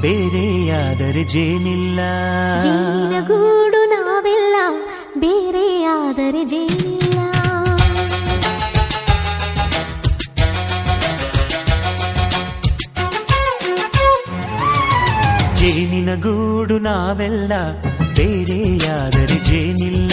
ಬೇರೆಯಾದರೆ ಜೇನಿಲ್ಲ. ಜೇನಿನ ಗೂಡು ನಾವೆಲ್ಲ ಬೇರೆಯಾದರೆ ಜೇನಿಲ್ಲ. ಜೇನಿನ ಗೂಡು ನಾವೆಲ್ಲ ಬೇರೆಯಾದರೆ ಜೇನಿಲ್ಲ.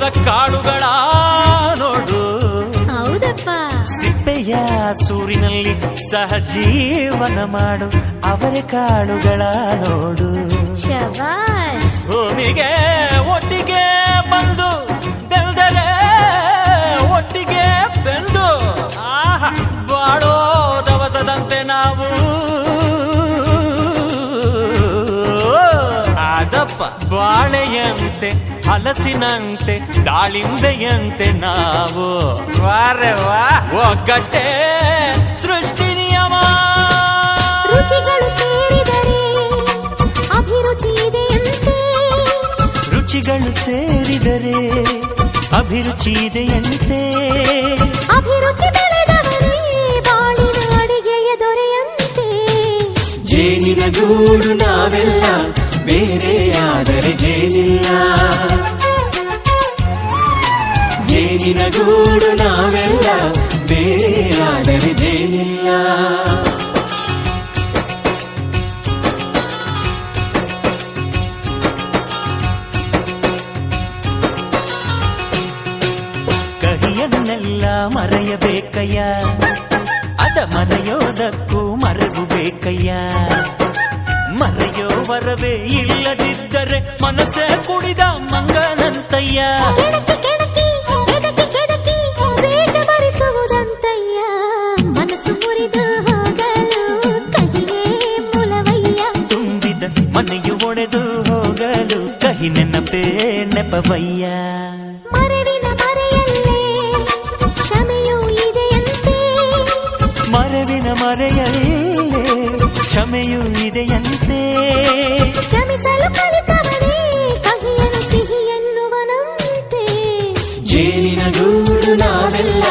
ಜೋಳದ ಕಾಳುಗಳ ನೋಡು. ಹೌದಪ್ಪ. ಸಿಪ್ಪೆಯ ಸೂರಿನಲ್ಲಿ ಸಹಜೀವನ ಮಾಡು. ಅವರ ಕಾಡುಗಳ ನೋಡು. ಭೂಮಿಗೆ ಒಟ್ಟಿಗೆ ಬಂದು ಬೆಳೆದರೆ ಒಟ್ಟಿಗೆ ಬೆಂದು ಆಹ ಬಾಳೋ ದವಸದಂತೆ ನಾವು. ಆದಪ್ಪ ಬಾಳೆಯಂತೆ ಹಲಸಿನಂತೆ ದಾಳಿಂಬೆಯಂತೆ ನಾವು. ವಾರೆ ವಾ. ಒಗ್ಗಟ್ಟೆ ಸೃಷ್ಟಿ ನಿಯಮ. ರುಚಿಗಳು ಸೇರಿದರೆ ಅಭಿರುಚಿ ಇದೆಯಂತೆ. ರುಚಿಗಳು ಸೇರಿದರೆ ಅಭಿರುಚಿ ಅಡಿಗೆಯ ದೊರೆಯಂತೆ. ಜೇನಿನ ಗೂಡು ನಾವೆಲ್ಲ ಬೇರೆಯಾದರೆ ಜೇನಿಲ್ಲ. ಜೇನಿನ ಗೂಡು ನಾವೆಲ್ಲ ಬೇರೆಯಾದರೆ ಜೇನಿಲ್ಲ ಕಹಿಯನ್ನೆಲ್ಲ ಮರೆಯಬೇಕಯ್ಯ. ಅದ ಮರೆಯೋದಕ್ಕೂ ಮರೆವು ಬೇಕಯ್ಯ ಮರೆಯೋ ವರವೇ ಇಲ್ಲದಿದ್ದರೆ ಮನಸ್ಸೇ ಕುಡಿದ ಮಂಗನಂತಯ್ಯ. ನೆಪವಯ್ಯ ಮರವಿನ ಮರೆಯಲ್ಲೇ ಕ್ಷಮೆಯೂ ಇದೆಯಂತೆ. ಮರವಿನ ಮರೆಯಲ್ಲೇ ಕ್ಷಮೆಯೂ ಇದೆಯಂತೆ. ಕ್ಷಮಿಸಲು ಕಲಿತವನೇ ಕಹಿಯನು ಸಿಹಿಯನ್ನುವನಂತೆ. ಜೇನಿನ ಗೂಡು ನಾವೆಲ್ಲ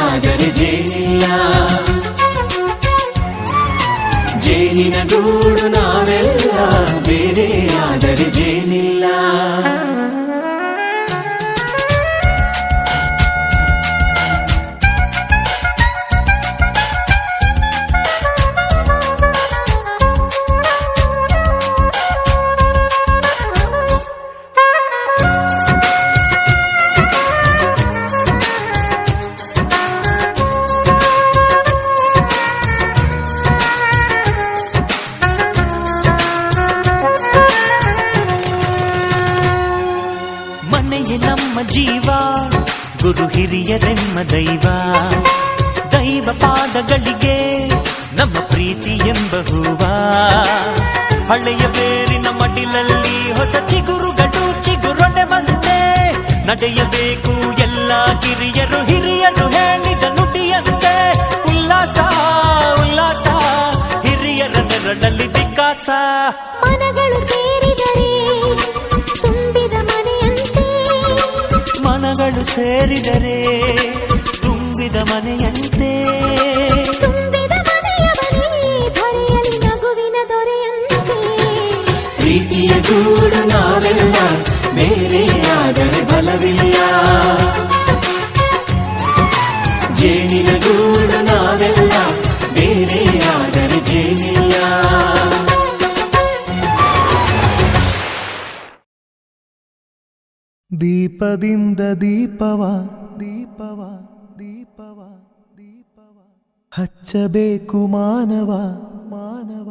ಆದರೆ ಜೇನಿಲ್ಲ. ಜೇನಿನ ಗೂಡು ನಾವೆಲ್ಲ ಬೇರೆಯಾದರೆ ಜೇನಿಲ್ಲ ಹಳೆಯ ಬೇರಿನ ಮಡಿಲಲ್ಲಿ ಹೊಸ ಚಿಗುರುಗಳು ಚಿಗುರೊಡೆ ಬಂದೆ ನಡೆಯಬೇಕು ಎಲ್ಲ ಕಿರಿಯರು ಹಿರಿಯರು ಹೇಳಿದ ನುಡಿಯಂತೆ. ಉಲ್ಲಾಸ ಉಲ್ಲಾಸ ಹಿರಿಯರ ನೆರಳಲ್ಲಿ ವಿಕಾಸ. ಮನಗಳು ಸೇರಿದರೆ ತುಂಬಿದ ಮನೆಯಂತೆ. ಮನಗಳು ಸೇರಿದರೆ ತುಂಬಿದ ಮನೆಯಂತೆ ಬೇರೆಯಾದರೆ ಬಲವಿಲ್ಲ ಜೇನಿನ ಗೂಡು ನಾವೆಲ್ಲ ಬೇರೆಯಾದರೆ ಜೇನಿಲ್ಲ ದೀಪದಿಂದ ದೀಪವ ದೀಪವ ದೀಪವ ದೀಪವ ಹಚ್ಚಬೇಕು ಮಾನವ ಮಾನವ ಮಾನವ ಮಾನವ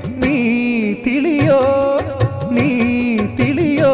തിളിയോ നീ തിളിയോ?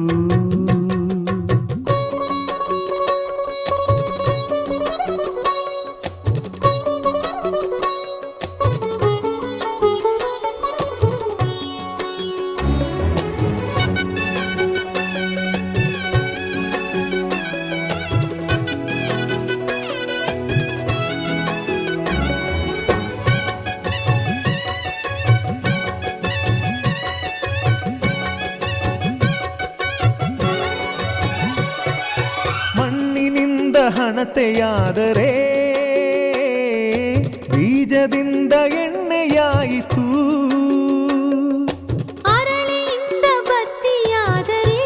ಮಣ್ಣಿನಿಂದ ಹಣತೆಯಾದರೆ ಬೀಜದಿಂದ ಎಣ್ಣೆಯಾಯಿತು. ಅರಳಿಯಿಂದ ಬತ್ತಿಯಾದರೆ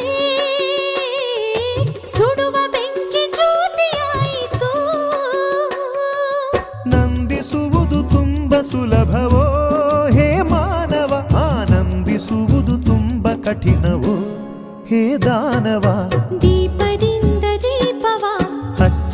ಸುಡುವ ಬೆಂಕಿ ಜ್ಯೋತಿಯಾಯಿತು. ನಂದಿಸುವುದು ತುಂಬ ಸುಲಭವೋ? ಹೇ ಮಾನವ ಆನಂದಿಸುವುದು ತುಂಬ ಕಠಿಣವೋ? ಹೇ ದಾನವ ದೀಪ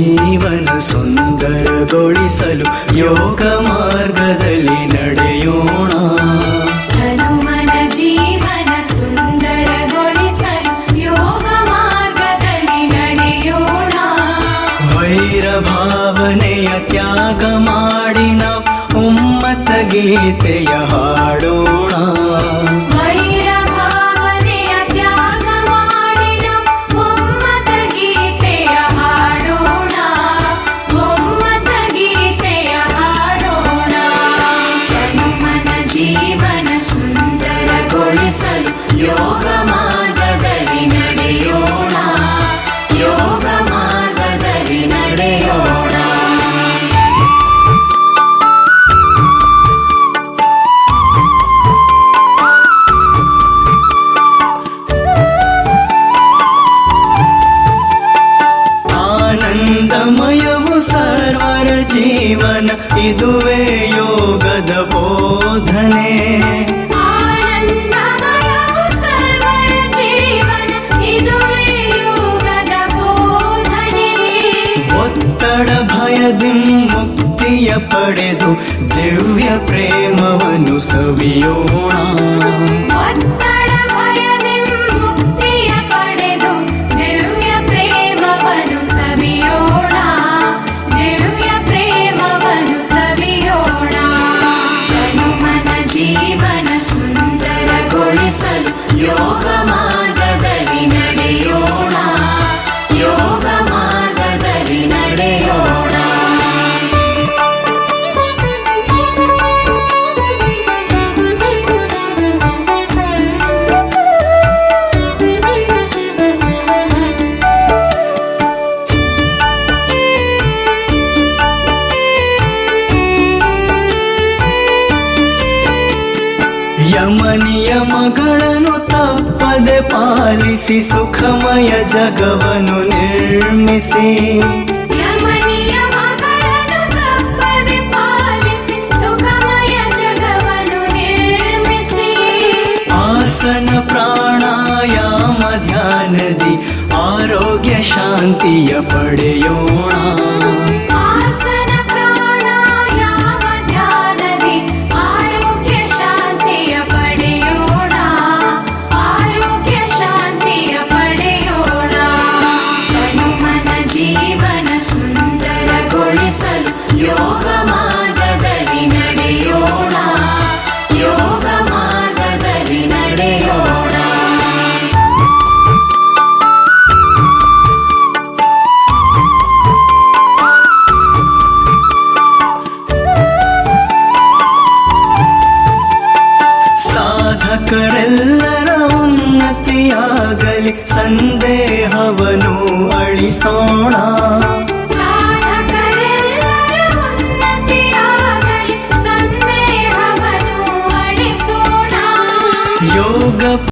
ಜೀವನ ಸುಂದರಗೊಳಿಸಲು ಯೋಗ ಮಾರ್ಗದಲ್ಲಿ ನಡೆಯೋಣ. ಹನುಮನ ಜೀವನ ಸುಂದರಗೊಳಿಸಲು ಯೋಗ ಮಾರ್ಗದಲ್ಲಿ ನಡೆಯೋಣ. ವೈರ ಭಾವನೆಯ ತ್ಯಾಗ ಮಾಡಿನ ಉಮ್ಮತ ಗೀತೆಯ ಹಾಡೋಣ. ಜೀವನ ಇದುವೇ ಯೋಗದ ಬೋಧನೆ. ಒತ್ತಡ ಭಯದಿ ಮುಕ್ತಿಯ ಪಡೆದು ದಿವ್ಯ ಪ್ರೇಮವನ್ನು ಸವಿಯೋಣ. ಹರಿಸಿ ಸುಖಮಯ ಜಗವನು ನಿರ್ಮಿಸಿ. ಆಸನ ಪ್ರಾಣಾಯಾಮ ಧ್ಯಾನದಿ ಆರೋಗ್ಯ ಶಾಂತಿಯ ಪಡೆಯೋಣ.